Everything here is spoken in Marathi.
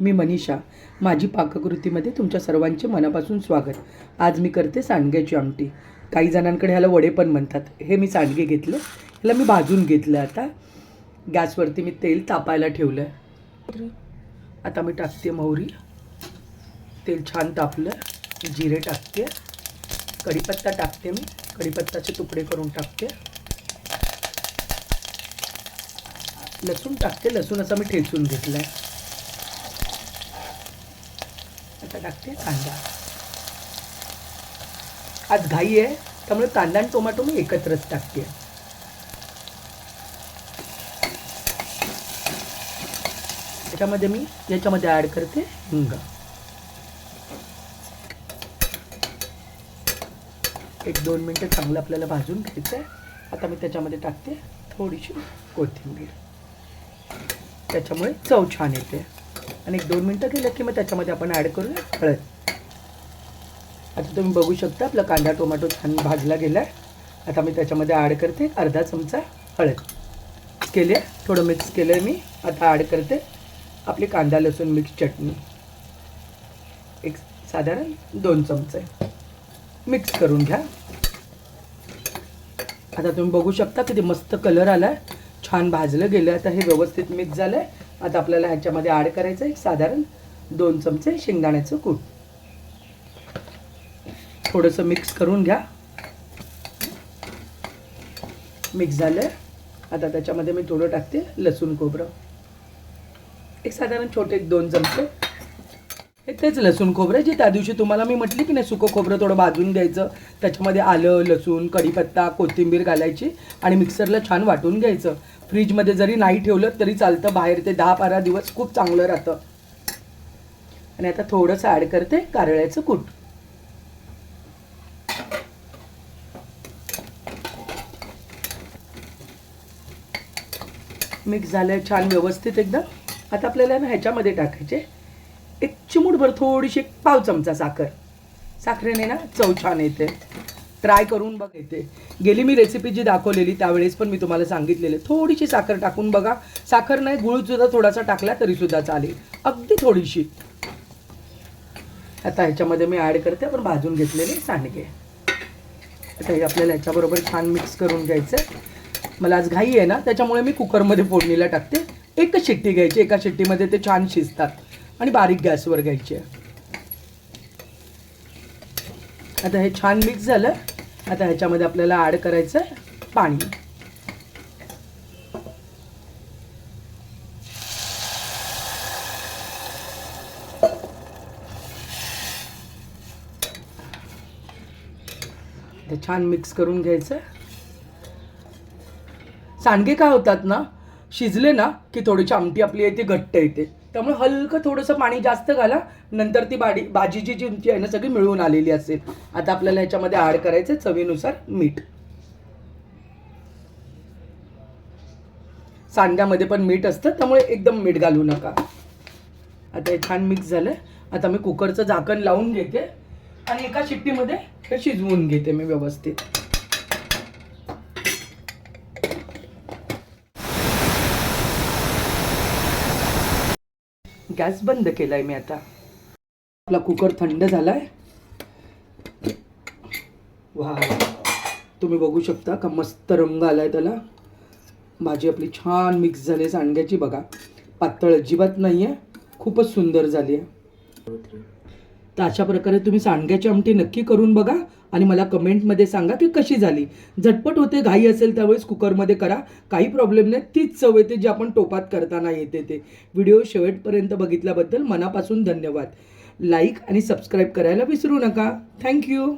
मी मनीषा माझी पाककृतीमध्ये तुमच्या सर्वांचे मनापासून स्वागत. आज मी करते सांडग्याची आमटी. काही जणांकडे ह्याला वडे पण म्हणतात. हे मी सांडगे घेतले. ह्याला मी भाजून घेतलं आता. गॅसवरती मी तेल तापायला ठेवलं आहे आता मी टाकते मोहरी. तेल छान तापलं. जिरे टाकते. कढीपत्ता टाकते मी. कढीपत्ताचे तुकडे करून टाकते. लसूण टाकते. लसूण असा मी ठेचून घेतला आहे आता टाकते कांदा. आज घाई आहे त्यामुळे कांदा आणि टोमॅटो मी एकत्रच टाकते. त्याच्यामध्ये मी याच्यामध्ये ॲड करते हिंग. एक दोन मिनटं चांगलं आपल्याला भाजून घ्यायचं आहे आता मी त्याच्यामध्ये टाकते थोडीशी कोथिंबीर. त्याच्यामुळे चव छान येते. आणि एक दोन मिनटं केलं की मग त्याच्यामध्ये आपण ॲड करूया? हळद. आता तुम्ही बघू शकता आपला कांदा टोमॅटो छान भाजला गेला आहे आता मी त्याच्यामध्ये ॲड करते अर्धा चमचा हळद. केले थोडं मिक्स केलं आहे मी. आता ॲड करते आपली कांदा लसूण मिक्स चटणी. एक साधारण दोन चमचे. मिक्स करून घ्या. आता तुम्ही बघू शकता किती मस्त कलर आला आहे छान भाजलं गेलं आता हे व्यवस्थित मिक्स झालं आहे आता आपल्याला ह्याच्यामध्ये ॲड करायचं आहे. साधारण दोन चमचे शेंगदाण्याचं कूट. थोडंसं मिक्स करून घ्या. मिक्स झालं. आता त्याच्यामध्ये मी थोडं टाकते लसूण खोबरं. एक साधारण छोटे एक दोन चमचे हे तेच लसूण खोबरं जे त्या दिवशी तुम्हाला मी म्हटली की नाही सुकं खोबरं थोडं भाजून घ्यायचं. त्याच्यामध्ये आलं लसूण कढीपत्ता कोथिंबीर घालायची आणि मिक्सरला छान वाटून घ्यायचं. फ्रीजमध्ये जरी नाही ठेवलं तरी चालतं बाहेर ते दहा बारा दिवस खूप चांगलं राहतं. आणि आता थोडंसं ॲड करते कारळ्याचं कूट. मिक्स झालं छान व्यवस्थित एकदम. आता आपल्याला ना ह्याच्यामध्ये टाकायचे चिमूटभर थोडीशी पाव चमचा साखर. साखरेने ना चव छान येते. ट्राय करून बघ येते गेली मी रेसिपी जी दाखवलेली त्यावेळेस पण मी तुम्हाला सांगितलेले. थोडीशी साखर टाकून बघा. साखर नाही गुळसुद्धा थोडासा टाकला तरीसुद्धा चालेल. अगदी थोडीशी. आता ह्याच्यामध्ये मी ॲड करते. आपण भाजून घेतलेले सांडगे. आता हे आपल्याला ह्याच्याबरोबर छान मिक्स करून घ्यायचं मला आज घाई आहे ना त्याच्यामुळे मी कुकरमध्ये फोडणीला टाकते. एकच शिट्टी घ्यायची. एका शिट्टीमध्ये ते छान शिजतात. आणि बारीक गॅसवर घ्यायचे. आता हे छान मिक्स झालं. आता ह्याच्यामध्ये आपल्याला ॲड करायचं आहे पाणी. ते छान मिक्स करून घ्यायचं. सांडगे काय होतात ना? शिजले ना की थोडीशी आमटी आपली आहे ती घट्ट येते. त्यामुळे हलकं थोडंसं पाणी जास्त घाला नंतर ती बाडी भाजीची जी तुमची आहे ना सगळी मिळून आलेली असेल. आता आपल्याला ह्याच्यामध्ये ॲड करायचं चवीनुसार मीठ. सांडग्यामध्ये पण मीठ असतं त्यामुळे एकदम मीठ घालू नका. आता हे छान मिक्स झालं आता मी कुकरचं झाकण लावून घेते आणि एका शिट्टीमध्ये हे शिजवून घेते मी व्यवस्थित. गॅस बंद केलाय मी आता. आपला कुकर थंड झालाय. वा तुम्ही बघू शकता का मस्त रंग आलाय त्याला. भाजी आपली छान मिक्स झाली सांडग्याची बघा. पातळ अजिबात नाही आहे खूपच सुंदर झाली आहे. तर अशा प्रकारे तुम्ही सांडग्याची आमटी नक्की करून बघा आणि मला कमेंटमध्ये सांगा की कशी झाली. झटपट होते घाई असेल त्यावेळेस कुकरमध्ये करा. काही प्रॉब्लेम नाही तीच चव येते जी आपण टोपात करताना येते ते. व्हिडिओ शेवटपर्यंत बघितल्याबद्दल मनापासून धन्यवाद. लाईक आणि सबस्क्राईब करायला विसरू नका. थँक्यू